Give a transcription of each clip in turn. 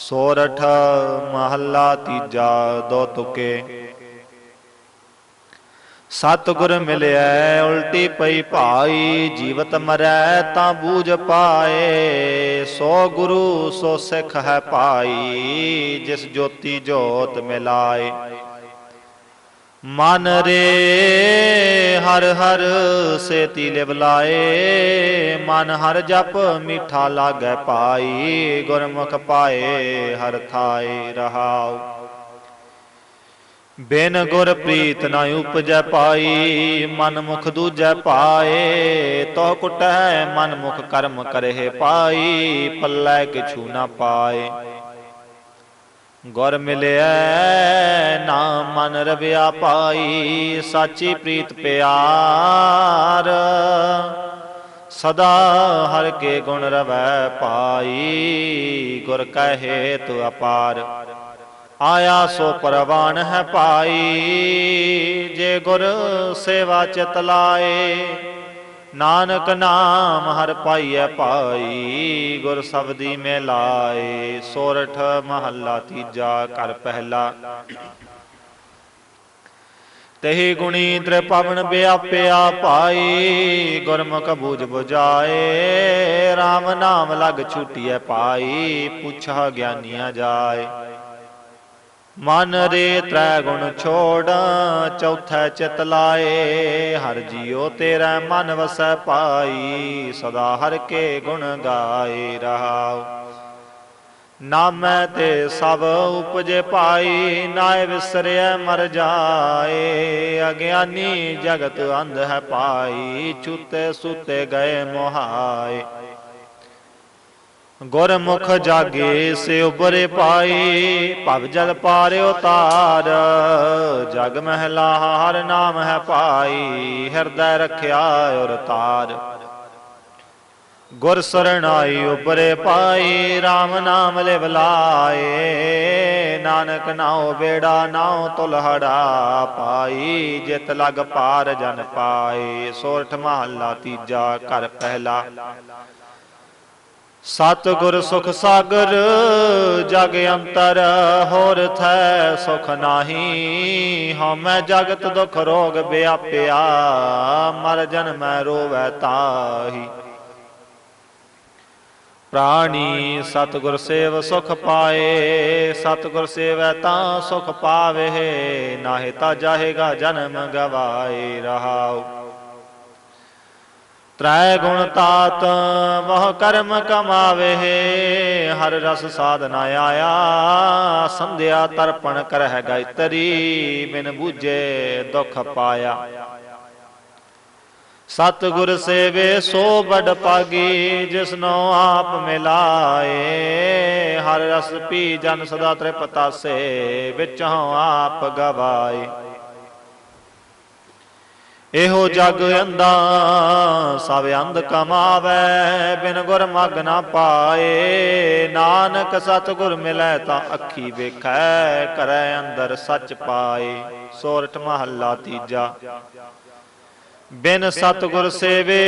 ਸੋਰਠ ਮਹੱਲਾ ਤੀਜਾ ਦੋ ਤੁਕੇ ਸਤਿਗੁਰ ਮਿਲਿਆ ਉਲਟੀ ਪਈ ਭਾਈ ਜੀਵਤ ਮਰੈ ਤਾਂ ਬੂਝ ਪਾਏ ਸੋ ਗੁਰੂ ਸੋ ਸਿੱਖ ਹੈ ਭਾਈ ਜਿਸ ਜੋਤੀ ਜੋਤ ਮਿਲਾਏ ਮਨ ਰੇ ਹਰ ਹਰ ਸੇਤੀ ਲਿਵਲਾਏ ਮਨ ਹਰ ਜਪ ਮਿੱਠਾ ਲਾਗੈ ਪਾਈ, ਗੁਰਮੁਖ ਪਾਏ ਹਰ ਥਾਏ ਰਹਾਉ। ਬਿਨ ਗੁਰ ਪ੍ਰੀਤ ਨਾ ਉਪਜੈ ਪਾਈ, ਮਨ ਮੁਖ ਦੂਜੈ ਪਾਏ, ਤੋ ਕੁਟੈ ਮਨ ਮੁਖ ਕਰਮ ਕਰਹਿ ਪਾਈ, ਪੱਲੇ ਕਿਛੂ ਨਾ ਪਾਏ। ਗੁਰ ਮਿਲਿਆ ਨਾਮ ਮਨ ਰਵਿਆ ਪਾਈ, ਸਾਚੀ ਪ੍ਰੀਤ ਪਿਆਰ। ਸਦਾ ਹਰ ਕੇ ਗੁਣ ਰਵੈ ਪਾਈ, ਗੁਰ ਕਹੇ ਤੂ ਅਪਾਰ। ਆਇਆ ਸੋ ਪਰਵਾਨ ਹੈ ਪਾਈ, ਜੇ ਗੁਰ ਸੇਵਾ ਚਿਤ ਲਾਏ ਨਾਨਕ ਨਾਮ ਹਰ ਪਾਈਐ ਪਾਈ ਗੁਰ ਸਬਦੀ ਮੈਂ ਲਾਏ, ਸੋਰਠ ਮਹੱਲਾ ਤੀਜਾ ਕਰ ਪਹਿਲਾ। ਤਹੀ ਗੁਣੀ ਤ੍ਰਿਪਵਨ ਵਿਆਪਿਆ ਪਾਈ ਗੁਰਮੁਖ ਬੂਝ 부ਜਾਏ RAM ਨਾਮ ਲਗ ਛੁਟਿਐ ਪਾਈ, ਪੁੱਛਾ ਗਿਆਨੀਆਂ ਜਾਏ। ਮਨ ਰੇ ਤ੍ਰੈ ਗੁਣ ਛੋੜ, ਚੌਥਾ ਚਿਤ ਲਾਏ। ਹਰ ਜੀਉ ਤੇਰਾ ਮਨ ਵਸੈ ਪਾਈ, ਸਦਾ ਹਰ ਕੇ ਗੁਣ ਗਾਏ ਰਹਾਉ। ਨਾਮੈ ਤੇ ਸਭ ਉਪਜੇ ਪਾਈ, ਨਾਇ ਵਿਸਰਿਐ ਮਰ ਜਾਏ। ਅਗਿਆਨੀ ਜਗਤ ਅੰਧ ਹੈ ਪਾਈ, ਚੁੱਤੇ ਸੁਤੇ ਗਏ ਮੋਹਾਏ। ਗੁਰਮੁਖ ਜਾਗੇ ਸੇ ਉਬਰੇ ਪਾਈ, ਭਵ ਜਲ ਪਾਰਿਓ ਤਾਰ। ਜਗ ਮਹਿਲਾ ਹਰ ਨਾਮ ਹੈ ਪਾਈ, ਹਿਰਦੈ ਰਖਿਆ ਔਰ ਤਾਰ। ਗੁਰ ਸਰਣਾਈ ਉਬਰੇ ਪਾਈ RAM ਨਾਮ ਲਿਵ ਲਾਏ। ਨਾਨਕ ਨਾਉ ਬੇੜਾ ਨਾਉ ਤੁਲਹੜਾ ਪਾਈ, ਜਿਤ ਲਗ ਪਾਰ ਜਨ ਪਾਏ। ਸੋਰਠ ਮਹੱਲਾ ਤੀਜਾ ਘਰ ਪਹਿਲਾ। ਸਤਗੁਰ ਸੁਖ ਸਾਗਰ, ਜਗ ਅੰਤਰ, ਹੋਰ ਥੈ ਸੁਖ ਨਾਹੀ। ਹਉਮੈ ਜਗਤ ਦੁਖ ਰੋਗ ਵਿਆਪਿਆ, ਮਰ ਜਨਮੈ ਰੋਵੈ ਤਾਹੀ। ਪ੍ਰਾਣੀ ਸਤਿਗੁਰ ਸੇਵ ਸੁਖ ਪਾਏ, ਸਤਿਗੁਰ ਸੇਵੈ ਤਾਂ ਸੁਖ ਪਾਵੇ, ਨਾਹਿ ਤਾਂ ਜਾਹੇਗਾ ਜਨਮ ਗਵਾਏ ਰਹਾਉ। ਤ੍ਰੈ ਗੁਣ ਤਾਤ, ਵਹ ਕਰਮ ਕਮਾਵੇ। ਹਰ ਰਸ ਸਾਧਨਾ ਆਇਆ, ਸੰਧਿਆ ਤਰਪਣ ਕਰਹਿ ਗਾਇਤਰੀ, ਬਿਨ ਬੂਝੇ ਦੁਖ ਪਾਇਆ। ਸਤ ਗੁਰ ਸੇਵੇ ਸੋ ਬੜ ਪਾਗੀ ਜਿਸਨੋ ਆਪ ਮਿਲਾਏ। ਹਰ ਰਸ ਪੀ ਜਨ ਸਦਾ ਤ੍ਰਿਪਤਾਸੇ ਵਿੱਚੋਂ ਆਪ ਗਵਾਏ। ਇਹੋ ਜਗ ਅੰਦਾ ਸਭ ਅੰਧ ਕਮਾਵੇ, ਬਿਨ ਗੁਰ ਮਗ ਨਾ ਪਾਏ। ਨਾਨਕ ਸਤ ਗੁਰ ਮਿਲੈ ਤਾਂ ਅੱਖੀ ਵੇਖੈ, ਕਰੈ ਅੰਦਰ ਸੱਚ ਪਾਏ। ਸੋਰਠ ਮਹੱਲਾ ਤੀਜਾ। ਬਿਨ ਸਤਗੁਰ ਸੇਵੇ,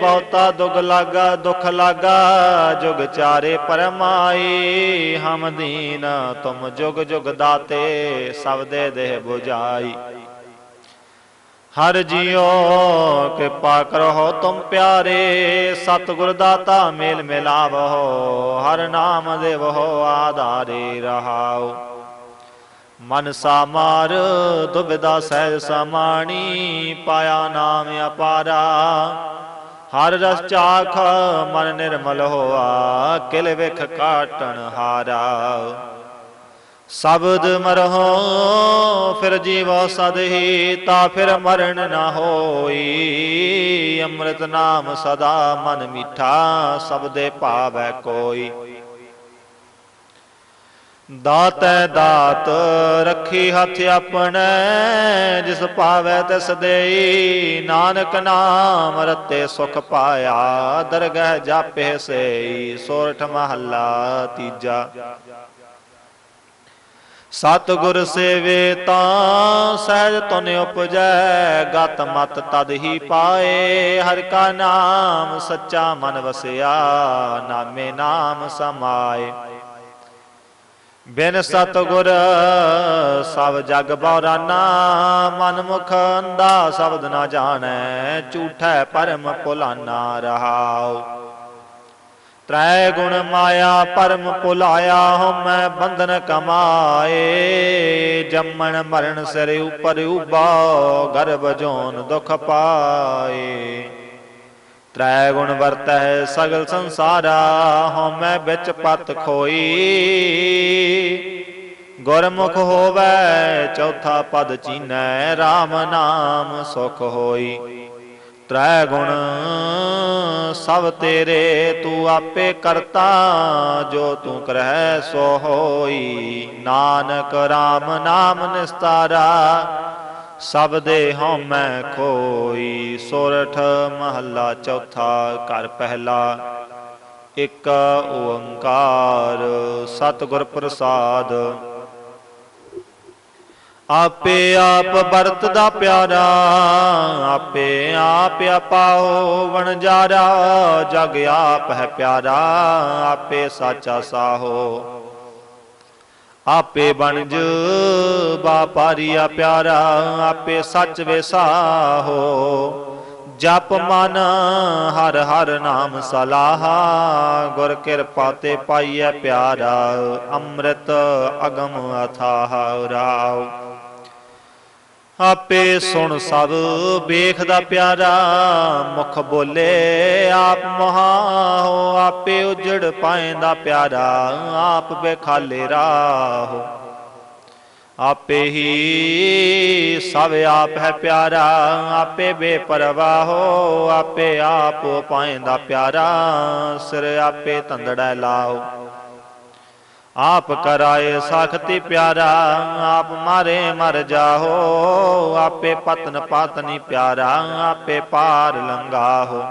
ਬਹੁਤਾ ਦੁਗ ਲਾਗਾ, ਦੁਖ ਲਾਗਾ, ਜੁਗ ਚਾਰੇ ਪਰਮਾਈ। ਹਮ ਦੀਨ ਤੁਮ ਜੁਗ ਜੁਗ ਦਾਤੇ, ਸਭ ਦੇ ਦੇਹ 부ਜਾਈ ਹਰ ਜੀਓ ਕਿਰਪਾ ਕਰੋ ਤੁਮ ਪਿਆਰੇ, ਸਤਗੁਰ ਦਾਤਾ ਮੇਲ ਮਿਲਾਵੋ, ਹਰ ਨਾਮ ਦੇਵੋ ਆਧਾਰੇ ਰਹਾਓ। ਮਨ ਸਾਮਾਰ ਦੁਬਿਦਾ ਸਹਿਜ ਸਮਾਣੀ, ਪਾਇਆ ਨਾਮ ਅਪਾਰਾ। ਹਰ ਰਸ ਚਾਖ ਮਨ ਨਿਰਮਲ ਹੋਆ, ਕਿਲ ਵਿਖ ਕਾਟਣ ਹਾਰਾ। ਸ਼ਬਦ ਮਰਹੁ, ਫਿਰ ਜੀਵੋ ਸਦਹੀ, ਤਾ ਫਿਰ ਮਰਨ ਨਾ ਹੋਈ। ਅੰਮ੍ਰਿਤ ਨਾਮ ਸਦਾ ਮਨ ਮਿੱਠਾ ਸਬਦੇ ਭਾਵੈ ਕੋਈ। ਦਾਤੈ ਦਾਤ, ਰੱਖੀ ਹੱਥ ਆਪਣੇ, ਜਿਸ ਪਾਵੈ ਤਿਸ ਦੇਈ। ਨਾਨਕ ਨਾਮ ਰਤੇ ਸੁਖ ਪਾਇਆ, ਦਰਗਹਿ ਜਾਪੇ ਸੇਈ, ਸੋਰਠ ਮਹੱਲਾ ਤੀਜਾ। ਸਤਗੁਰ ਸੇਵੇ ਤਾਂ ਸਹਿਜ ਤੁਨ ਉਪਜੈ, ਗਤ ਮਤ ਤਦ ਹੀ ਪਾਏ। ਹਰ ਕਾ ਨਾਮ ਸੱਚਾ ਮਨ ਵਸਿਆ, ਨਾਮੇ ਨਾਮ ਸਮਾਏ। ਬਿਨ ਸਤਗੁਰ ਸਭ ਜਗ ਬੌਰਾਨਾ ਮਨ ਮੁਖ ਅੰਦਾ ਸ਼ਬਦ ਨਾ ਜਾਣੈ, ਝੂਠੈ ਪਰਮ ਭੁਲਾਨਾ ਰਹਾਓ ਤ੍ਰੈ ਗੁਣ ਮਾਇਆ ਪਰਮ ਭੁਲਾਇਆ ਹਉ ਮੈਂ ਬੰਧਨ ਕਮਾਏ। ਜੰਮਣ ਮਰਨ ਸਿਰ ਉਪਰ ਉਬਾ ਗਰਭ ਜੋਨ ਦੁਖ ਪਾਏ। ਤ੍ਰੈ ਗੁਣ ਵਰਤੈ ਸਗਲ ਸੰਸਾਰਾ, ਹਉ ਮੈਂ ਵਿੱਚ ਪਤ ਖੋਈ। ਗੁਰਮੁਖ ਹੋਵੈ, ਚੌਥਾ ਪਦ ਚੀਨੈ RAM ਨਾਮ ਸੁਖ ਹੋਈ। ਤ੍ਰੈ ਗੁਣ ਸਭ ਤੇਰੇ ਤੂੰ ਆਪੇ ਕਰਤਾ, ਜੋ ਤੂੰ ਕਰਹਿ ਸੋ ਹੋਈ। ਨਾਨਕ RAM ਨਾਮ ਨਿਸਤਾਰਾ, ਸਭ ਦੇ ਹਉ ਮੈਂ ਖੋਈ। ਸੋਰਠ ਮਹੱਲਾ ਚੌਥਾ ਘਰ ਪਹਿਲਾ, ਇੱਕ ਓੰਕਾਰ। ਸਤਿਗੁਰ ਪ੍ਰਸਾਦ ਆਪੇ ਆਪ ਵਰਤਦਾ ਪਿਆਰਾ, ਆਪੇ ਆਪ ਆਪਾਓ ਵਣਜਾਰਾ ਜਗ ਆਪ ਹੈ ਪਿਆਰਾ, ਆਪੇ ਸਾਚਾ ਸਾਹੋ। ਆਪੇ ਬਣਜ ਬਾਪਾਰੀਆ ਪਿਆਰਾ, ਆਪੇ ਸੱਚ ਵਿਸਾਹੋ ਜਪ ਮਨ ਹਰ ਹਰ ਨਾਮ ਸਲਾਹਾ, ਗੁਰ ਕਿਰਪਾ ਤੇ ਪਾਈਐ ਪਿਆਰਾ, ਅੰਮ੍ਰਿਤ ਅਗਮ ਅਥਾਹ ਰਾਉ ਆਪੇ ਸੁਣ ਸਭ, ਵੇਖਦਾ ਪਿਆਰਾ, ਮੁਖ ਬੋਲੇ ਆਪ ਮਹਾਹੋ, ਆਪੇ ਉਜੜ ਪਾਏਂਦਾ ਪਿਆਰਾ, ਆਪ ਬੇਖਾਲੇ ਰਾਹੋ। ਆਪੇ ਹੀ ਸਭ ਆਪ ਹੈ ਪਿਆਰਾ, ਆਪੇ ਬੇਪਰਵਾਹੋ, ਆਪੇ ਆਪ ਪਾਏਂਦਾ ਪਿਆਰਾ, ਸਿਰ ਆਪੇ ਤੰਦੜਾ ਲਾਓ ਆਪ ਕਰਾਏ ਸਖਤੀ ਪਿਆਰਾ, ਆਪ ਮਾਰੇ ਮਰ ਜਾਹੋ, ਆਪੇ ਪਤਨ ਪਾਤਨੀ ਪਿਆਰਾ, ਆਪੇ ਪਾਰ ਲੰਗਾਹੋ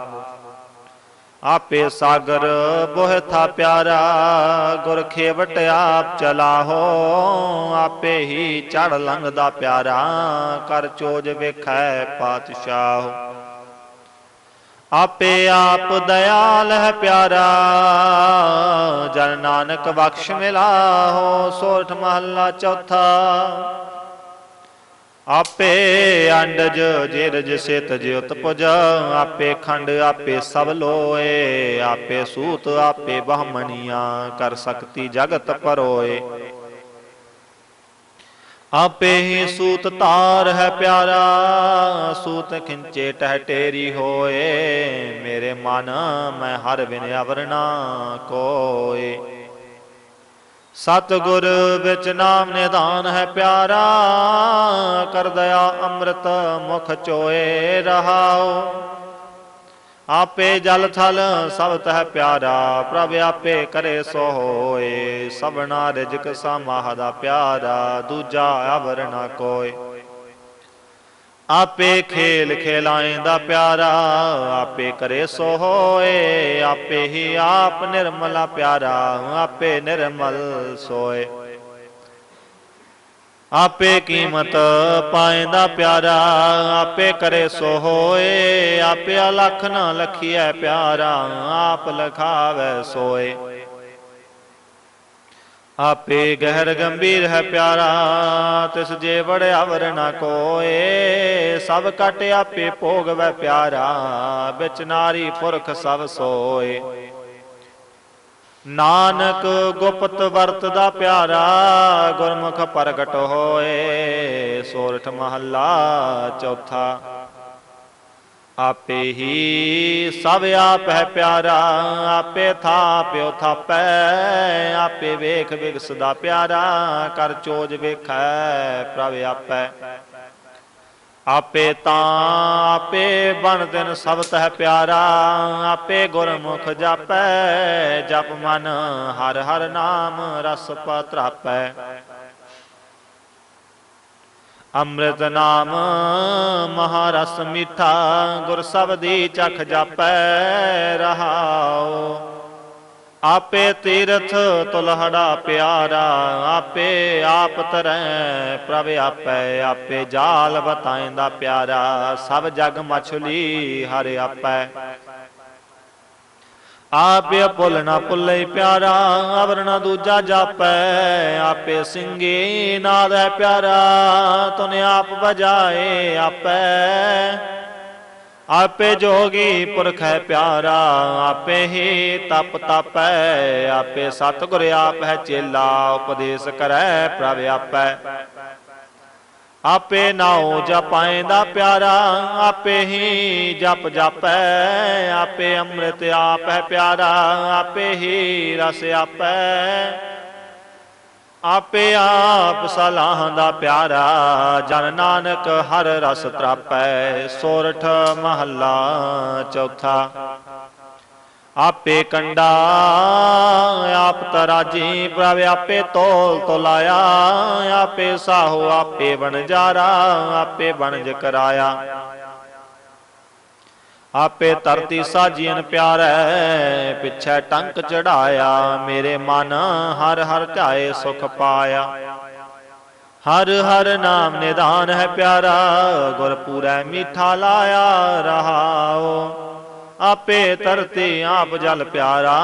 ਆਪੇ ਸਾਗਰ ਬੋਹ ਥਾ ਪਿਆਰਾ ਗੁਰ ਖੇਵਟ ਆਪ ਚਲਾਹੋ, ਆਪੇ ਹੀ ਚੜ ਲੰਘਦਾ ਪਿਆਰਾ, ਕਰ ਚੋਜ ਵੇਖੈ ਪਾਤਸ਼ਾਹ। ਆਪੇ ਆਪ ਦਇਆਲ ਹੈ ਪਿਆਰਾ, ਜਨ ਨਾਨਕ ਬਖਸ਼ ਮਿਲਾਹੋ ਸੋਠ ਮਹੱਲਾ ਚੌਥਾ। ਆਪੇ ਅੰਡਜ ਜਿਰਜ ਸਿਤ ਜਿਉਤ ਪੁਜ, ਆਪੇ ਖੰਡ ਆਪੇ ਸਭ ਲੋਏ, ਆਪੇ ਸੂਤ ਆਪੇ ਬਹਮਣੀਆਂ ਕਰ ਸਕਤੀ ਜਗਤ ਪਰੋਏ। ਆਪੇ ਹੀ ਸੂਤ ਤਾਰ ਹੈ ਪਿਆਰਾ, ਸੂਤ ਖਿੰਚੇ ਟਹਿ ਟੇਰੀ ਹੋਏ। ਮੇਰੇ ਮਨ ਮੈਂ ਹਰ ਬਿਨ ਅਵਰਣਾ ਕੋਏ। ਸਤਗੁਰ ਵਿੱਚ ਨਾਮ ਨਿਧਾਨ ਹੈ ਪਿਆਰਾ, ਕਰ ਦਇਆ ਅੰਮ੍ਰਿਤ ਮੁਖ ਚੋਏ ਰਹਾਓ। ਆਪੇ ਜਲ ਥਲ, ਸਭ ਤਹ ਪਿਆਰਾ, ਪ੍ਰਭ ਆਪੇ ਕਰੇ ਸੋ ਹੋਏ। ਸਭਨਾ ਰਿਜਕ ਸਮਾਹ ਦਾ ਪਿਆਰਾ, ਦੂਜਾ ਆਵਰ ਨਾ ਕੋਏ। ਆਪੇ ਖੇਲ ਖੇਲਾਏਂਦਾ ਪਿਆਰਾ, ਆਪੇ ਕਰੇ ਸੋ ਹੋਏ। ਆਪੇ ਹੀ ਆਪ ਨਿਰਮਲਾ ਪਿਆਰਾ, ਆਪੇ ਨਿਰਮਲ ਸੋਏ। ਆਪੇ ਕੀਮਤ ਪਾਏਂਦਾ ਪਿਆਰਾ, ਆਪੇ ਕਰੇ ਸੋ ਹੋਏ, ਆਪੇ ਅਲਖ ਨਾ ਲਖੀਐ ਪਿਆਰਾ, ਆਪ ਲਖਾਵੇ ਸੋਏ। ਆਪੇ ਗਹਿਰ ਗੰਭੀਰ ਹੈ ਪਿਆਰਾ, ਤਿਸ ਜੇ ਵੜਿਆ ਵਰ ਨਾ ਕੋਏ, ਸਭ ਕਟ ਆਪੇ ਭੋਗਵੈ ਪਿਆਰਾ, ਵਿਚ ਨਾਰੀ ਪੁਰਖ ਸਭ ਸੋਏ। ਨਾਨਕ ਗੁਪਤ ਵਰਤਦਾ ਪਿਆਰਾ, ਗੁਰਮੁਖ ਪ੍ਰਗਟ ਹੋਏ, ਸੋਰਠ ਮਹੱਲਾ ਚੌਥਾ। ਆਪੇ ਹੀ ਸਭ ਆਪ ਪਿਆਰਾ, ਆਪੇ ਥਾਪਿਓ ਥਾਪੈ, ਆਪੇ ਵੇਖ ਵਿਗਸਦਾ ਪਿਆਰਾ, ਕਰ ਚੋਜ ਵੇਖੈ ਪ੍ਰਭ ਆਪੈ। ਆਪੇ ਤਾਂ ਆਪੇ ਬਣ ਦਿਨ ਸਭ ਤਹ ਪਿਆਰਾ, ਆਪੇ ਗੁਰਮੁਖ ਜਾਪੈ, ਜਪ ਮਨ ਹਰ ਹਰ ਨਾਮ ਰਸ ਪਤਰਾਪੈ। ਅੰਮ੍ਰਿਤ ਨਾਮ ਮਹਾਰਸ ਮਿੱਠਾ, ਗੁਰ ਸਬਦੀ ਚਖ ਜਾਪੈ ਰਹਾਓ ਆਪੇ ਤੀਰਥ ਤੁਲਹੜਾ ਪਿਆਰਾ, ਆਪੇ ਆਪ ਤਰੈ ਪ੍ਰਭ ਆਪੈ, ਆਪੇ ਜਾਲ ਬਤਾਇਂਦਾ ਪਿਆਰਾ, ਸਭ ਜਗ ਮਛਲੀ ਹਰ ਆਪੈ। ਆਪੇ ਭੁੱਲ ਨਾ ਭੁੱਲੇ ਪਿਆਰਾ ਅਵਰ ਨਾ ਦੂਜਾ ਜਾਪੈ, ਆਪੇ ਸਿੰਘੇ ਨਾਦ ਹੈ ਪਿਆਰਾ, ਤੁਨੇ ਆਪ ਬਜਾਏ ਆਪੈ। ਆਪੇ ਜੋਗੀ ਪੁਰਖ ਹੈ ਪਿਆਰਾ, ਆਪੇ ਹੀ ਤਪ ਤਪੈ ਆਪੇ ਸਤਿਗੁਰ ਆਪ ਹੈ ਚੇਲਾ, ਉਪਦੇਸ਼ ਕਰੈ ਪ੍ਰਭ ਆਪੈ। ਆਪੇ ਨਾਉ ਦਾ ਪਿਆਰਾ, ਆਪੇ ਹੀ ਜਪ ਜਪੈ, ਆਪੇ ਅੰਮ੍ਰਿਤ ਆਪ ਹੈ ਪਿਆਰਾ, ਆਪੇ ਹੀ ਰਸ ਆਪੈ। ਆਪੇ ਆਪ ਸਲਾਹ ਦਾ ਪਿਆਰਾ ਜਨ ਨਾਨਕ ਹਰ ਰਸ ਤਰਾਪੈ, ਸੋਰਠ ਮਹੱਲਾ ਚੌਥਾ। ਆਪੇ ਕੰਡਾ, ਆਪ ਤਰਾਜੀ, ਪ੍ਰਭ ਆਪੇ ਤੋਲ ਤੋਲਾਇਆ, ਆਪੇ ਸਾਹੋ ਆਪੇ ਬਣਜਾਰਾ ਆਪੇ ਬਣਜ ਕਰਾਇਆ। ਆਪੇ ਧਰਤੀ ਸਾਜੀਨ ਪਿਆਰੈ, ਪਿਛੈ ਟੰਕ ਚੜਾਇਆ, ਮੇਰੇ ਮਨ ਹਰ ਹਰ ਧਾਏ ਸੁਖ ਪਾਇਆ। ਹਰ ਹਰ ਨਾਮ ਨਿਦਾਨ ਹੈ ਪਿਆਰਾ ਗੁਰ ਪੂਰੈ ਮੀਠਾ ਲਾਇਆ ਰਹਾਓ। ਆਪੇ ਧਰਤੀ ਆਪ ਜਲ ਪਿਆਰਾ,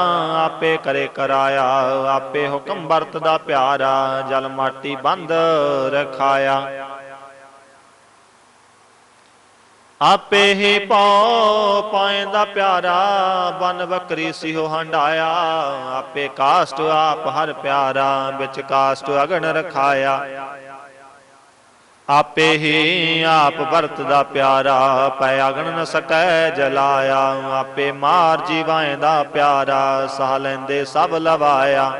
ਆਪੇ ਕਰੇ ਕਰਾਇਆ, ਆਪੇ ਹੁਕਮ ਵਰਤਦਾ ਪਿਆਰਾ, ਜਲ ਮਾਟੀ ਬੰਦ ਰਖਾਇਆ। ਆਪੇ ਹੀ ਪਉ ਪਾਇਂਦਾ ਪਿਆਰਾ, ਬਨ ਬੱਕਰੀ ਸਿਓ ਹੰਡਾਇਆ। ਆਪੇ ਕਾਸਟ ਆਪ ਹਰ ਪਿਆਰਾ, ਵਿੱਚ ਕਾਸਟ ਅਗਣ ਰਖਾਇਆ। ਆਪੇ ਹੀ ਆਪ ਵਰਤ ਦਾ ਪਿਆਰਾ, ਪੈ ਅਗਣ ਨ ਸਕੈ ਜਲਾਇਆ। ਆਪੇ ਮਾਰ ਜੀਵਾਂ ਦਾ ਪਿਆਰਾ, ਸਾਹ ਲੈਂਦੇ ਸਭ ਲਵਾਇਆ।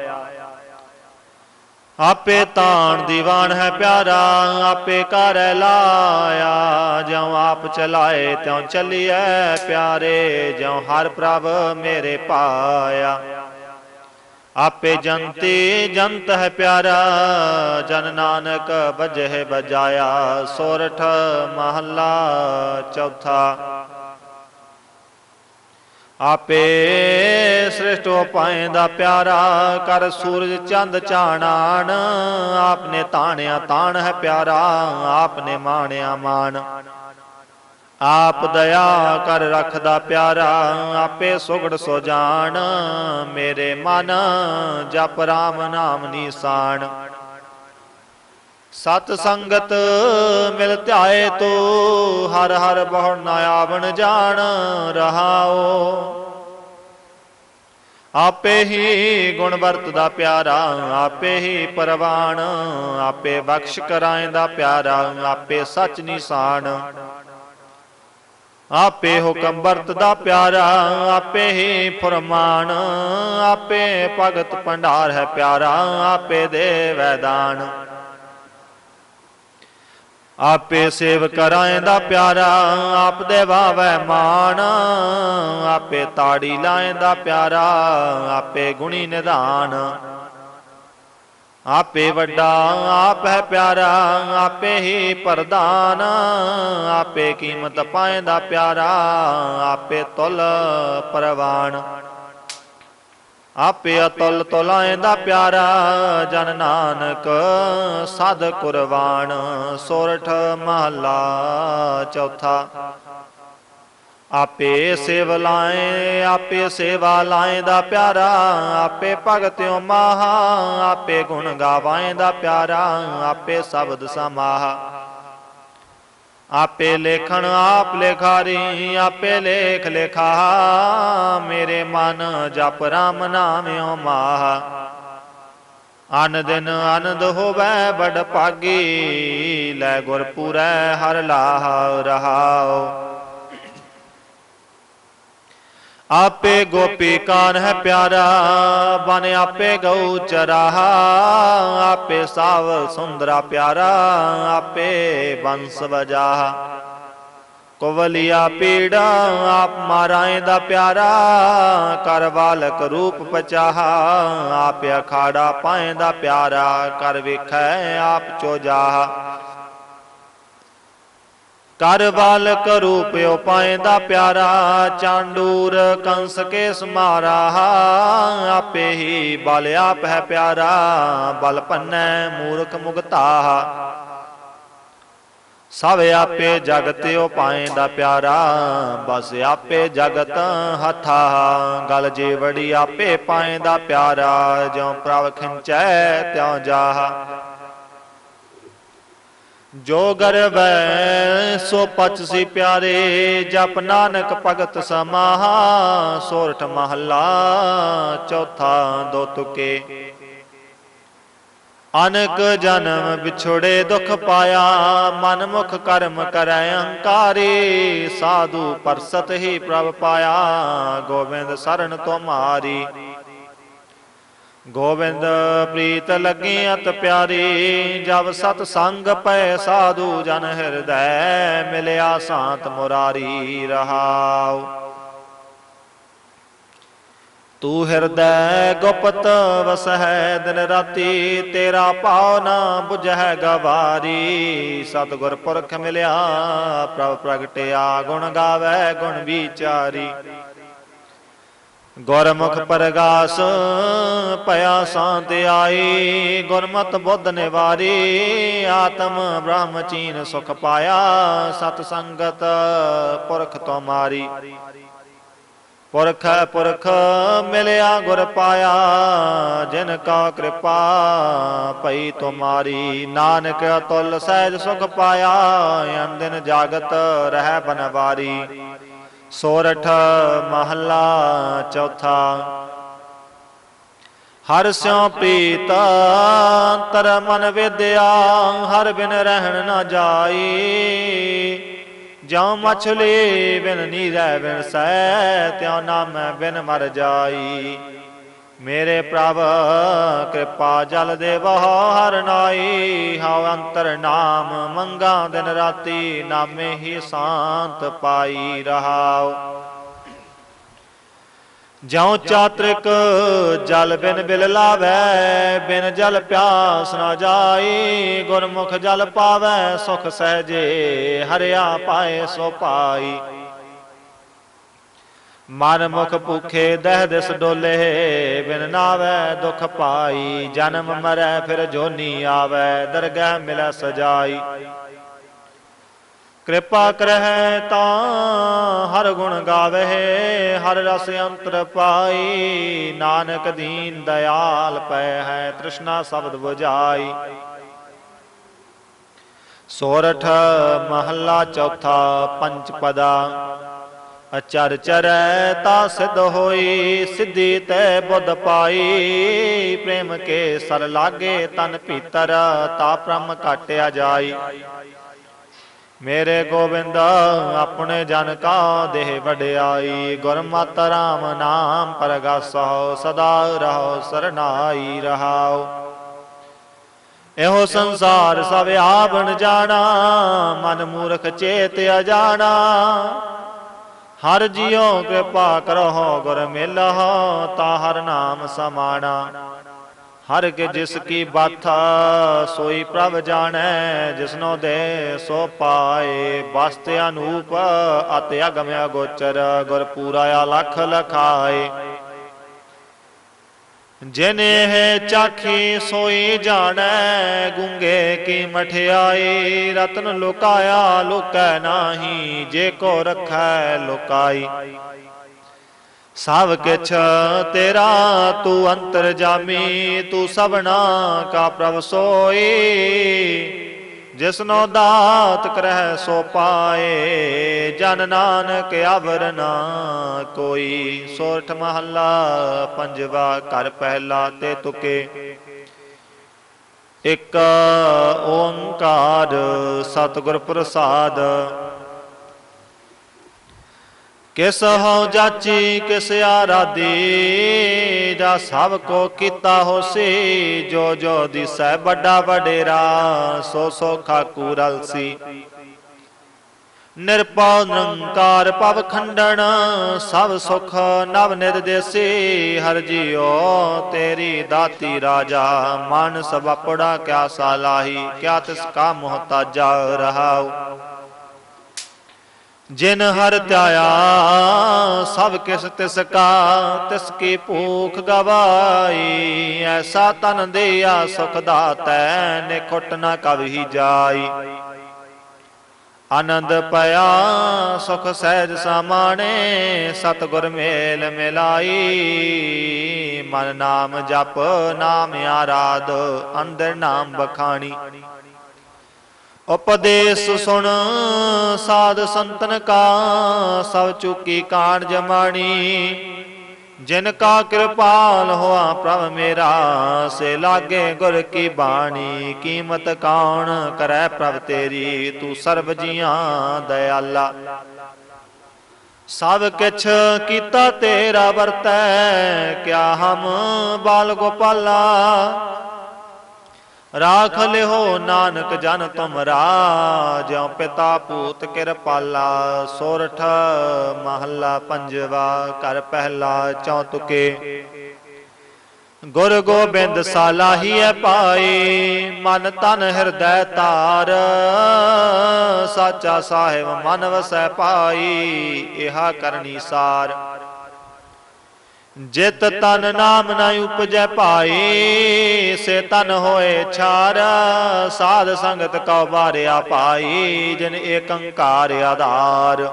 ਆਪੇ ਤਾਣ ਦੀਵਾਨ ਹੈ ਪਿਆਰਾ, ਆਪੇ ਕਰੈ ਲਾਇਆ, ਜਿਉ ਆਪ ਚਲਾਏ ਤਿਉ ਚੱਲੀਐ ਪਿਆਰੇ, ਜਿਉ ਹਰ ਪ੍ਰਭ ਮੇਰੇ ਪਾਇਆ। ਆਪੇ ਜੰਤੀ ਜੰਤ ਹੈ ਪਿਆਰਾ, ਜਨ ਨਾਨਕ ਬਜਹਿ ਬਜਾਇਆ ਸੋਰਠ ਮਹੱਲਾ ਚੌਥਾ। ਆਪੇ ਸ੍ਰਿਸ਼ਟੋ ਦਾ ਪਿਆਰਾ ਕਰ ਸੂਰਜ ਚੰਦ ਚਾਣਾਨ ਆਪਨੇ ਤਾਣਿਆ ਤਾਣ ਹੈ ਪਿਆਰਾ, ਆਪਨੇ ਮਾਣਿਆ ਮਾਣ। ਆਪ ਦਇਆ ਕਰ ਰੱਖਦਾ ਪਿਆਰਾ, ਆਪੇ ਸੁਗੜ ਸੋ ਜਾਣ। ਮੇਰੇ ਮਨ ਜਪ ਰਾਮ ਨਾਮ ਨਿਸ਼ਾਨ ਸਤ ਸੰਗਤ ਮਿਲ ਧਿਆਏ ਤੋ, ਹਰ ਹਰ ਬਹੁ ਨਾ ਆਵਣ ਜਾਣ ਰਹਾਓ। ਆਪੇ ਹੀ ਗੁਣ ਵਰਤਦਾ ਪਿਆਰਾ, ਆਪੇ ਹੀ ਪਰਵਾਨ, ਆਪੇ ਬਖਸ਼ ਕਰਾਇਂਦਾ ਪਿਆਰਾ, ਆਪੇ ਸੱਚ ਨਿਸ਼ਾਨ। ਆਪੇ ਹੁਕਮ ਵਰਤਦਾ ਪਿਆਰਾ, ਆਪੇ ਹੀ ਫਰਮਾਨ, ਆਪੇ ਭਗਤ ਭੰਡਾਰ ਹੈ ਪਿਆਰਾ, ਆਪੇ ਦੇ ਵੈਦਾਨ ਆਪੇ ਸੇਵ ਕਰਾਂ ਦਾ ਪਿਆਰਾ ਆਪ ਦੇ ਵਾਵੈ ਮਾਨ ਆਪੇ ਤਾੜੀ ਲਾਏ ਦਾ ਪਿਆਰਾ, ਆਪੇ ਗੁਣੀ ਨਿਧਾਨ। ਆਪੇ ਵੱਡਾ, ਆਪ ਹੈ ਪਿਆਰਾ, ਆਪੇ ਹੀ ਪ੍ਰਧਾਨ। ਆਪੇ ਕੀਮਤ ਪਾਏ ਦਾ ਪਿਆਰਾ, ਆਪੇ ਤੁਲ ਪਰਵਾਨ। ਆਪੇ ਅਤੁਲ ਦਾ ਪਿਆਰਾ, ਜਨ ਨਾਨਕ, ਸਦ ਕੁਰਬਾਨ, ਸੋਰਠ ਮਹੱਲਾ ਚੌਥਾ। ਆਪੇ ਸੇਵ ਲਾਏ, ਆਪੇ ਸੇਵਾ ਲਾਏ ਦਾ ਪਿਆਰਾ, ਆਪੇ ਭਗਤਿਓ ਮਾਹਾ, ਆਪੇ ਗੁਣ ਗਾਵਾਏ ਦਾ ਪਿਆਰਾ, ਆਪੇ ਸ਼ਬਦ ਸਮਾਹਾ। ਆਪੇ ਲੇਖਣ ਆਪ ਲੇਖਾਰੀ, ਆਪੇ ਲੇਖ ਲੇਖਾ। ਮੇਰੇ ਮਨ ਜਪ ਰਾਮ ਨਾਮਿਓ ਮਾਹ। ਅਨ ਦਿਨ ਆਨੰਦ ਹੋਵੇ ਬੜ ਭਾਗੀ ਲੈ ਗੁਰ ਪੂਰੈ ਹਰ ਲਾਹ ਰਹਾਓ ਆਪੇ ਗੋਪੀ ਕਾਨ ਹੈ ਪਿਆਰਾ, ਬਨ ਆਪੇ ਗਊ ਚਰਾਹਾ, ਆਪੇ ਸਾਵ ਸੁੰਦਰਾ ਪਿਆਰਾ, ਆਪੇ ਬੰਸ ਵਜਾਹਾ। ਕੁਵਲਿਆ ਪੀੜਾ, ਆਪ ਮਾਰਾਏ ਦਾ ਪਿਆਰਾ ਕਰ ਬਾਲਕ ਰੂਪ ਪਚਾਹਾ, ਆਪ ਅਖਾੜਾ ਪਾਏ ਦਾ ਪਿਆਰਾ ਕਰ ਵੇਖੈ ਆਪ ਚੋ ਚੋਜਾਹਾ ਕਰ ਬਲ ਘਰੂ ਪਿਓ ਪਾਏ ਦਾ ਪਿਆਰਾ, ਚਾਂਡੂਰ ਕੰਸ ਕੇ ਸਮਾਰਾ, ਆਪੇ ਹੀ ਬਲ ਆਪ ਹੈ ਪਿਆਰਾ, ਬਲ ਪੰਨੈ ਮੂਰਖ ਮੁਗਤਾ। ਸਭ ਆਪੇ ਜਗਤ ਉਪਾਏਂਦਾ ਪਿਆਰਾ, ਬਸ ਆਪੇ ਜਗਤ ਹੱਥਾ। ਗਲ ਜੇ ਵੜੀ ਆਪੇ ਪਾਏਂਦਾ ਪਿਆਰਾ, ਜਿਉ ਪ੍ਰਭ ਖਿੰਚੈ ਤਿਉ ਜਾਹ। ਜੋ ਗਰਵੈ ਸੋ ਪਚ ਸੀ ਪਿਆਰੇ, ਜਪ ਨਾਨਕ ਭਗਤ ਸਮਾਹਾ ਸੋਰਠ ਮਹੱਲਾ, ਚੌਥਾ ਦੋ ਤੁਕੇ। ਅਨਕ ਜਨਮ ਵਿਛੋੜੇ ਦੁਖ ਪਾਇਆ ਮਨ ਮੁਖ ਕਰਮ ਕਰੈ ਅਹੰਕਾਰੀ ਸਾਧੂ ਪਰਸਤ ਹੀ ਪ੍ਰਭ ਪਾਇਆ, ਗੋਬਿੰਦ ਸਰਨ ਤੁਮਾਰੀ ਗੋਬਿੰਦ ਪ੍ਰੀਤ ਲੱਗੀ ਅਤ ਪਿਆਰੀ, ਜਬ ਸਤ ਸੰਗ ਪੈ ਸਾਧੂ ਜਨ ਹਿਰਦੈ, ਮਿਲਿਆ ਸਾਤ ਮੁਰਾਰੀ ਰਹਾਉ। ਤੂੰ ਹਿਰਦੈ ਗੁਪਤ ਵਸਹਿ ਦਿਨ ਰਾਤੀ, ਤੇਰਾ ਭਾਉ ਨਾ 부ਝੈ ਗਵਾਰੀ। ਸਤਿਗੁਰ ਪੁਰਖ ਮਿਲਿਆ, ਪ੍ਰਭ ਪ੍ਰਗਟਿਆ, ਗੁਣ ਗਾਵੇ ਗੁਣ ਵਿਚਾਰੀ। ਗੁਰਮੁਖ ਪਰਗਾਸ, ਭਇਆ ਸਾਂਤ ਆਈ, ਗੁਰਮਤ ਬੁੱਧ ਨਿਵਾਰੀ, ਆਤਮ ਬ੍ਰਹਮ ਚੀਨ ਸੁਖ ਪਾਇਆ, ਸਤ ਸੰਗਤ ਪੁਰਖ ਤੋਂ ਮਾਰੀ। ਪੁਰਖ ਪੁਰਖ ਮਿਲਿਆ ਗੁਰ ਪਾਇਆ, ਜਿਨ ਕਾ ਕਿਰਪਾ ਭਈ ਤੁਮਾਰੀ ਨਾਨਕ ਤੁਲ ਸਹਿਜ ਸੁਖ ਪਾਇਆ, ਅੰਦਿਨ ਜਾਗਤ ਰਹਿ ਬਨਵਾਰੀ। ਸੋਰਠ ਮਹੱਲਾ ਚੌਥਾ। ਹਰ ਸਿਉ ਪ੍ਰੀਤ ਅੰਤਰ ਮਨ ਵਿਦਿਆ, ਹਰ ਬਿਨ ਰਹਿਣ ਨਾ ਜਾਈ। ਜਾਂ ਮਛਲੀ ਬਿਨ ਨੀਰੈ ਬਿਨ ਸੈ ਤਿਉ ਨਾਮੈ ਬਿਨ ਮਰ ਜਾਈ। ਮੇਰੇ ਪ੍ਰਭ, ਕਿਰਪਾ ਜਲ ਦੇ ਵਹਾ ਹਰ ਨਾਈ ਹਉ ਅੰਤਰ ਨਾਮ ਮੰਗਾ ਦਿਨ ਰਾਤੀ, ਨਾਮੇ ਹੀ ਸ਼ਾਂਤ ਪਾਈ ਰਹਾਉ। ਜਿਉ ਚਾਤ੍ਰਿਕ ਜਲ ਬਿਨ ਬਿਲ ਲਾਵੈ, ਬਿਨ ਜਲ ਪਿਆਸ ਨਾ ਜਾਈ। ਗੁਰਮੁਖ ਜਲ ਪਾਵੈ, ਸੁਖ ਸਹਜੇ ਹਰਿਆ ਪਾਏ ਸੋ ਪਾਈ। ਮਨ ਮੁਖ ਭੁਖੇ ਦਹਿ ਦਿਸ ਡੋਲੇ, ਬਿਨ ਨਾਵੈ ਦੁਖ ਪਾਈ। ਜਨਮ ਮਰੈ, ਫਿਰ ਜੋਨੀ ਆਵੈ, ਦਰਗਹਿ ਮਿਲੈ ਸਜਾਈ। ਕਿਰਪਾ ਕਰਹਿ ਤਾਂ ਹਰ ਗੁਣ ਗਾਵਹਿ ਹਰ ਰਸ ਅੰਤਰ ਪਾਈ। ਨਾਨਕ ਦੀਨ ਦਇਆਲ ਪੈ ਹੈ, ਤ੍ਰਿਸ਼ਨਾ ਸ਼ਬਦ 부ਜਾਈ ਸੋਰਠ ਮਹੱਲਾ ਚੌਥਾ ਪੰਚ ਪਦਾ ਅਚਰ ਚਰੈ ਤਾ ਸਿਧ ਹੋਈ, ਸਿੱਧੀ ਤੈ ਬੁੱਧ ਪਾਈ। ਪ੍ਰੇਮ ਕੇ ਸਰ ਲਾਗੇ ਤਨ ਭੀਤਰ, ਤਾ ਪ੍ਰਮ ਕਾਟਿਆ ਜਾਈ। ਮੇਰੇ ਗੋਬਿੰਦ, ਆਪਣੇ ਜਨ ਕਾ ਦੇਹ ਵਡਿਆਈ। ਗੁਰਮਤਿ ਰਾਮ ਨਾਮ ਪਰਗਾਸੋ, ਸਦਾ ਰਹੋ ਸਰਨਾਈ ਰਹਾਓ ਇਹੋ ਸੰਸਾਰ ਸਭ ਆਵਣ ਜਾਣਾ, ਮਨ ਮੂਰਖ ਚੇਤ ਅਜਾਣਾ। ਹਰ ਜਿਉ ਕਿਰਪਾ ਕਰੋ ਗੁਰ ਮਿਲਹੁ, ਤਾ ਹਰ ਨਾਮ ਸਮਾਣਾ। ਹਰ ਕੇ ਜਿਸ ਕੀ ਬਾਥਾ, ਸੋਈ ਪ੍ਰਭ ਜਾਣੈ ਜਿਸਨੋ ਦੇ ਸੋ ਪਾਏ, ਬਸਤ ਅਨੂਪ, ਅਤਿ ਅਗਮ ਅਗੋਚਰ ਗੁਰ ਪੂਰਾ ਲਖ ਲਖਾਏ। ਜਿਨੇ ਚਾਖੀ ਸੋਈ ਜਾਣੈ, ਗੁੰਗੇ ਕੀ ਮਠਿਆਈ, ਰਤਨ ਲੁਕਾਇਆ ਲੁਕੈ ਨਾਹੀ, ਜੇ ਕੋ ਰਖੈ ਲੁਕਾਈ। ਸਭ ਕਿਛ ਤੇਰਾ ਤੂੰ ਅੰਤਰ ਜਾਮੀ, ਤੂੰ ਸਭਨਾ ਕਾ ਪ੍ਰਭ ਸੋਈ। ਜਿਸਨੋ ਦਾਤ ਕਰਹਿ ਸੋ ਪਾਏ, ਜਨ ਨਾਨਕ ਅਵਰ ਨਾ ਕੋਈ। ਸੋਠ ਮਹੱਲਾ ਪੰਜਵਾ ਘਰ ਪਹਿਲਾ ਤੇ ਤੁਕੇ। ਇੱਕ ਓੰਕਾਰ ਸਤਿਗੁਰ ਪ੍ਰਸਾਦ ਕਿਸ ਹਉ ਜਾਚੀ, ਕਿਸ ਆਰਾਦੀ ਜਾ ਸਭ ਕੋ ਕੀਤਾ ਹੋਸੀ ਜੋ ਜੋ ਦਿਸੈ ਵੱਡਾ ਵਡੇਰਾ, ਸੋ ਸੋ ਖਾਕੂ ਰਲਸੀ ਨਿਰਪਉ ਨਿਰੰਕਾਰ ਪਵ ਖੰਡਣ, ਸਭ ਸੁਖ ਨਵ ਨਿਰਦੇਸ਼ੀ ਹਰ ਜੀਓ ਤੇਰੀ ਦਾਤੀ ਰਾਜਾ, ਮਨ ਸਭ ਆਪੜਾ ਕਿਆ ਸਾਲਾਹੀ ਕਿਆ ਤਿਸ ਕਾ ਮੁਹਤਾਜਾ ਰਹਾਉ। ਜਿਨ ਹਰ ਧਿਆਇਆ, ਸਭ ਕਿਸ ਤਿਸ ਕਾ, ਤਿਸ ਕੀ ਭੂਖ ਗਵਾਈ, ਐਸਾ ਤਨ ਦੇਆ ਸੁਖ ਦਾਤੈ, ਨਿਖੁੱਟ ਨਾ ਕਬਹੀ ਜਾਈ। ਆਨੰਦ ਪਿਆ ਸੁਖ ਸਹਿਜ ਸਮਾਣੇ, ਸਤਗੁਰ ਮੇਲ ਮਿਲਾਈ। ਮਨ ਨਾਮ ਜਪ, ਨਾਮ ਆਰਾਧ, ਅੰਦਰ ਨਾਮ ਬਖਾਣੀ। ਉਪਦੇਸ਼ ਸੁਣ, ਸਾਧ ਸੰਤਨ ਕਾ, ਸਭ ਚੁਕੀ ਕਾਣ ਜਮਾਣੀ ਜਿਨ ਕਾ ਕਿਰਪਾਲ ਹੋਆ ਪ੍ਰਭ ਮੇਰਾ, ਸੇ ਲਾਗੇ ਗੁਰ ਕੀ ਬਾਣੀ। ਕੀਮਤ ਕਾਣ ਕਰੈ ਪ੍ਰਭ ਤੇਰੀ, ਤੂੰ ਸਰਬ ਜੀਆਂ ਦਇਆਲਾ। ਸਭ ਕਿਛ ਕੀਤਾ ਤੇਰਾ ਵਰਤੈ, ਕਿਆ ਹਮ ਬਾਲ ਗੋਪਾਲਾ। ਰਾਖ ਲਿਓ ਨਾਨਕ ਜਨ ਤੁਮਰਾ ਜਿਉ ਪਿਤਾ ਪੂਤ ਕਿਰਪਾਲਾ, ਸੋਰਠ ਮਹੱਲਾ ਪੰਜਵਾ, ਘਰ ਪਹਿਲਾ ਚੌਤੁਕੇ। ਗੁਰ ਗੋਬਿੰਦ ਸਾਲਾਹੀਐ ਪਾਈ ਮਨ ਤਨ ਹਿਰਦੈ ਤਾਰ ਸਾਚਾ ਸਾਹਿਬ ਮਨ ਵਸੈ ਪਾਈ, ਇਹਾ ਕਰਨੀ ਸਾਰ। ਜਿਤ ਤਨ ਨਾਮ ਨਾ ਉਪਜੈ ਭਾਈ, ਸੇ ਤਨ ਹੋਏ ਛਾਰ, ਸਾਧ ਸੰਗਤ ਕਉ ਬਾਰਿਆ ਪਾਈ ਜਿਨ ਏਕੰਕਾਰ ਆਧਾਰ।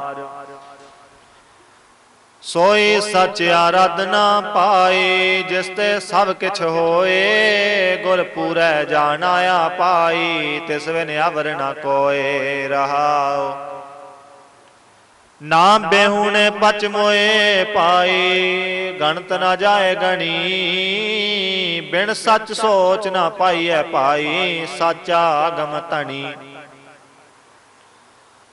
ਸੋਈ ਸਚ ਆਰਾਧਨਾ ਪਾਈ, ਜਿਸ ਤੇ ਸਭ ਕਿਛ ਹੋਏ, ਗੁਰ ਪੂਰੈ ਜਾਣਾਇਆ ਪਾਈ ਤਿਸ ਬਿਨ ਅਵਰ ਨ ਕੋਏ ਰਹਾਉ। ਨਾਮ ਬੇਹੁਣੇ ਪਚ ਮੋਏ ਪਾਈ। ਗਣਤ ਨਾ ਜਾਏ ਗਣੀ। ਬਿਨ ਸੱਚ ਸੋਚ ਨਾ ਪਾਈਐ ਪਾਈ। ਸਾਚਾ ਆਗਮ ਤਣੀ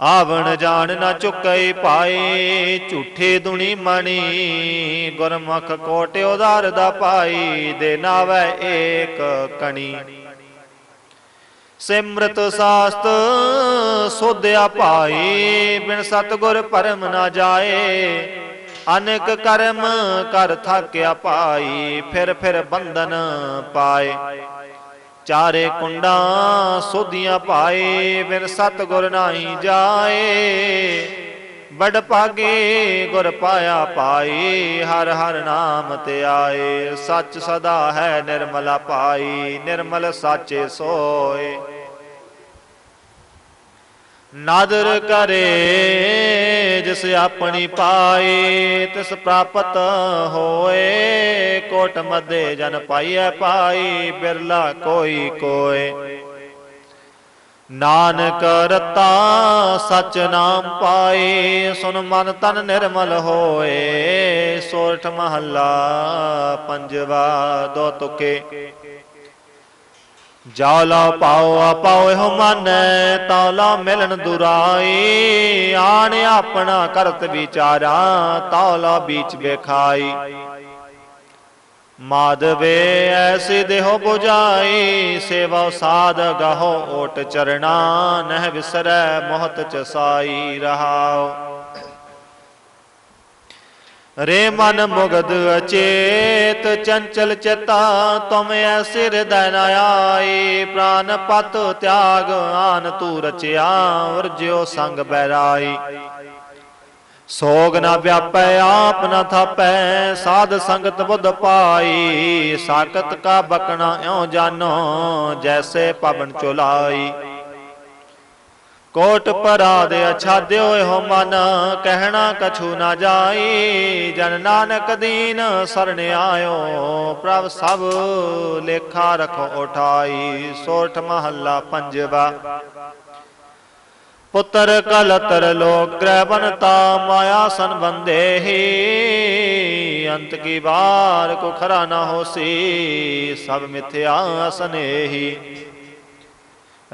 ਆਵਣ ਜਾਣ ਨਾ ਚੁੱਕਈ ਪਾਈ। ਝੂਠੇ ਦੁਣੀ ਮਣੀ। ਗੁਰਮੁਖ ਕੋਟ ਉਦਾਰ ਦਾ ਪਾਈ। ਦੇ ਨਾਵੇ ਏਕ ਕਣੀ। ਸਿਮਰਤ ਸਾਸਤ, ਸੋਧਿਆ ਭਾਈ, ਬਿਨ ਸਤਗੁਰ ਪਰਮ ਨਾ ਜਾਏ। ਅਨੇਕ ਕਰਮ ਕਰ ਥਾਕਿਆ ਭਾਈ, ਫਿਰ ਫਿਰ ਬੰਧਨ ਪਾਏ। ਚਾਰੇ ਕੁੰਡਾਂ ਸੋਧੀਆਂ ਭਾਈ ਬਿਨ ਸਤਗੁਰ ਨਾਹੀ ਜਾਏ। ਬੜ ਭਾਗੇ ਗੁਰ ਪਾਇਆ ਪਾਈ ਹਰ ਹਰ ਨਾਮ ਤੇ ਆਏ। ਸੱਚ ਸਦਾ ਹੈ ਨਿਰਮਲਾ ਪਾਈ ਨਿਰਮਲ ਸਾਚੇ ਸੋਏ। ਨਾਦਰ ਕਰੇ ਜਿਸ ਆਪਣੀ ਪਾਈ, ਤਿਸ ਪ੍ਰਾਪਤ ਹੋਏ, ਕੋਟ ਮਦੇ ਜਨ ਪਾਈਐ ਪਾਈ, ਬਿਰਲਾ ਕੋਈ ਕੋਏ। ਨਾਨਕ ਰਤਾ ਸਚ ਨਾਮ ਪਾਏ ਸੁਨ ਮਨ ਤਨ ਨਿਰਮਲ ਹੋਏ, ਸੋਰਠ ਮਹੱਲਾ ਪੰਜਵਾ ਦੋ ਤੁਕੇ। ਜਾ ਲਾ ਪਾਓ ਆਪਾਓ ਇਹੋ ਮਨ ਤਾ ਲਾ ਮਿਲਣ ਦੁਰਾਈ। ਆਣ ਆਪਣਾ ਕਰਤ ਵਿਚਾਰਾ ਤਾ ਲਾ ਵਿੱਚ ਵੇਖਾਈ। ਮਾਧਵੇ ਐਸੀ ਦੇਹੋ 부ਜਾਈ ਸੇਵਾ ਸਾਧ ਗਹੋ ਓਟ ਚਰਣਾ, ਨਹਿ ਵਿਸਰੈ ਮੋਹਤ ਚਸਾਈ ਰਹਾਓ। ਰੇ ਮਨ ਮੁਗਦ ਅਚੇਤ ਚੰਚਲ ਚਿਤਾ, ਤੁਮ ਐਸਿ ਹਿਰਦੈ ਨ ਆਈ। ਪ੍ਰਾਨ ਪਤ ਤਿਆਗ, ਆਨ ਤੂ ਰਚਿਆ, ਵਰਜਿਓ ਸੰਗ ਬਹਿਰਾਈ। ਸੋਗ ਨਾ ਵਿਆਪੈ, ਆਪ ਨਾ ਥਾਪੈ, ਸਾਧ ਸੰਗਤ ਬੁੱਧ ਪਾਈ। ਸਾਕਤ ਕਾ ਬਕਣਾ ਇਉ ਜਾਨੋ, ਜੈਸੇ ਪਵਨ ਚੁਲਾਈ। ਕੋਟ ਪਰਾਦ ਅਛਾਦਿਓ ਹੋ ਮਨ, ਕਹਿਣਾ ਕਛੂ ਨਾ ਜਾਈ। ਜਨ ਨਾਨਕ ਦੀਨ ਸਰਣ ਆਇਓ, ਪ੍ਰਭ ਸਭ ਲੇਖਾ ਰਖੋ ਉਠਾਈ। ਸੋਠ ਮਹੱਲਾ ਪੰਜਵਾ। ਪੁੱਤਰ ਕਲਤਰ ਲੋਕ ਗ੍ਰਹਿ ਬਨਤਾ ਮਾਇਆ ਸੰਬੰਦੇ ਹੀ। ਅੰਤ ਕੀ ਬਾਰ ਕੋ ਖਰਾ ਨਾ ਹੋਸੀ, ਸਭ ਮਿਥਿਆ ਸਨੇਹੀ।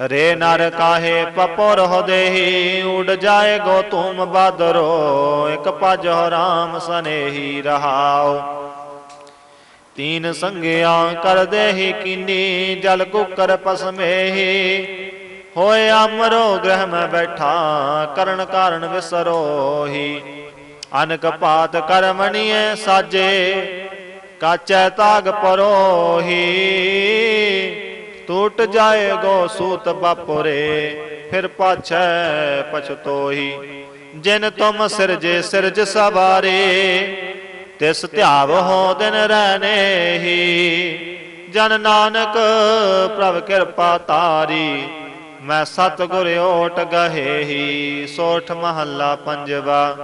ਰੇ ਨਰ ਕਾਹੇ ਪਪੁਰ ਹੋ ਦੇਹੀ ਉਡ ਜਾਏ ਗੋ ਤੁਮ ਬਾਦਰੋ, ਇਕ ਪਜੋ ਰਾਮ ਸਨੇਹੀ ਰਹਾਓ ਤੀਨ ਸੰਗਿਆ ਕਰ ਦੇਹੀ ਕੀਨੀ, ਜਲ ਕੁਕਰ ਪਸਮੇਹੀ। ਹੋਏ ਅਮਰੋ ਗ੍ਰਹਿ ਮੈਂ ਬੈਠਾ, ਕਰਨ ਕਾਰਨ ਵਿਸਰੋਹੀ। ਅਨਕ ਪਾਤ ਕਰਮਣੀਏ ਸਾਜੇ, ਕਾਚੈ ਤਾਗ ਪਰੋਹੀ। ਟੂਟ ਜਾਏਗੋ ਸੂਤ ਬਾਪੁਰੇ, ਫਿਰ ਪਾਛੈ ਪਛਤੋਹੀ। ਜਿਨ ਤੁਮ ਸਿਰਜੇ, ਸਿਰਜ ਸਵਾਰੇ, ਤਿਸ ਧਿਆਵ ਹੋ ਦਿਨ ਰਹਿਨੇ ਹੀ। ਜਨ ਨਾਨਕ, ਪ੍ਰਭ ਕਿਰਪਾ ਤਾਰੀ ਮੈਂ ਸਤਿਗੁਰ ਓਟ ਗਹੇ ਹੀ, ਸੋਠ ਮਹੱਲਾ ਪੰਜਵਾ।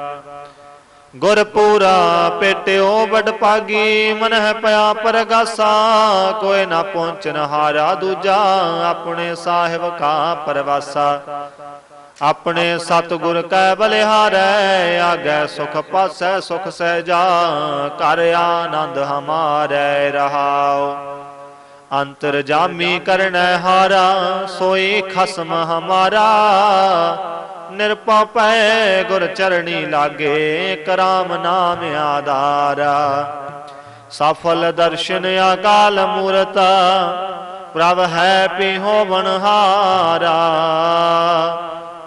ਗੁਰ ਪੂਰਾ ਪੇਟਿਓ ਵਡ ਪਾਗੀ ਮਨਹਿ ਪਿਆ ਪਰਗਾਸਾ, ਕੋਈ ਨਾ ਪਹੁੰਚਨ ਹਾਰਾ ਦੂਜਾ, ਆਪਣੇ ਸਾਹਿਬ ਕਾ ਪਰਵਾਸਾ। ਆਪਣੇ ਸਤਿਗੁਰ ਕੈ ਬਲਿਹਾਰੈ, ਆਗੈ ਸੁਖ ਪਾਸੈ ਸੁਖ ਸਹਿਜਾ ਕਰ ਆਨੰਦ ਹਮਾਰੈ ਰਹਾਓ ਅੰਤਰ ਜਾਮੀ ਕਰਨੈ ਹਾਰਾ, ਸੋਈ ਖਸਮ ਹਮਾਰਾ ਨਿਰਪਉ ਪੈ ਗੁਰ ਚਰਣੀ ਲਾਗੇ, ਕਰਾਮ ਨਾਮ ਆਧਾਰਾ। ਸਫਲ ਦਰਸ਼ਨ ਅਕਾਲ ਮੂਰਤ, ਪ੍ਰਭ ਹੈ ਪਿਹੋ ਬਨਹਾਰਾ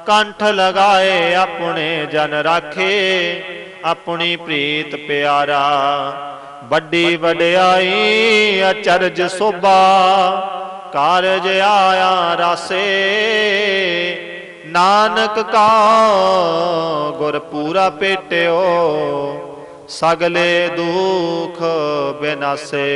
ਕੰਠ ਲਗਾਏ ਆਪਣੇ ਜਨ ਰਾਖੇ, ਆਪਣੀ ਪ੍ਰੀਤ ਪਿਆਰਾ। ਵੱਡੀ ਵਡਿਆਈ ਅਚਰਜ ਸੋਭਾ, ਕਾਰਜ ਆਇਆ ਰਾਸੇ। ਨਾਨਕ ਕਾ ਗੁਰ ਪੂਰਾ ਪੇਟਿਓ ਸਗਲੇ ਦੁਖ ਬਿਨਾਸੇ।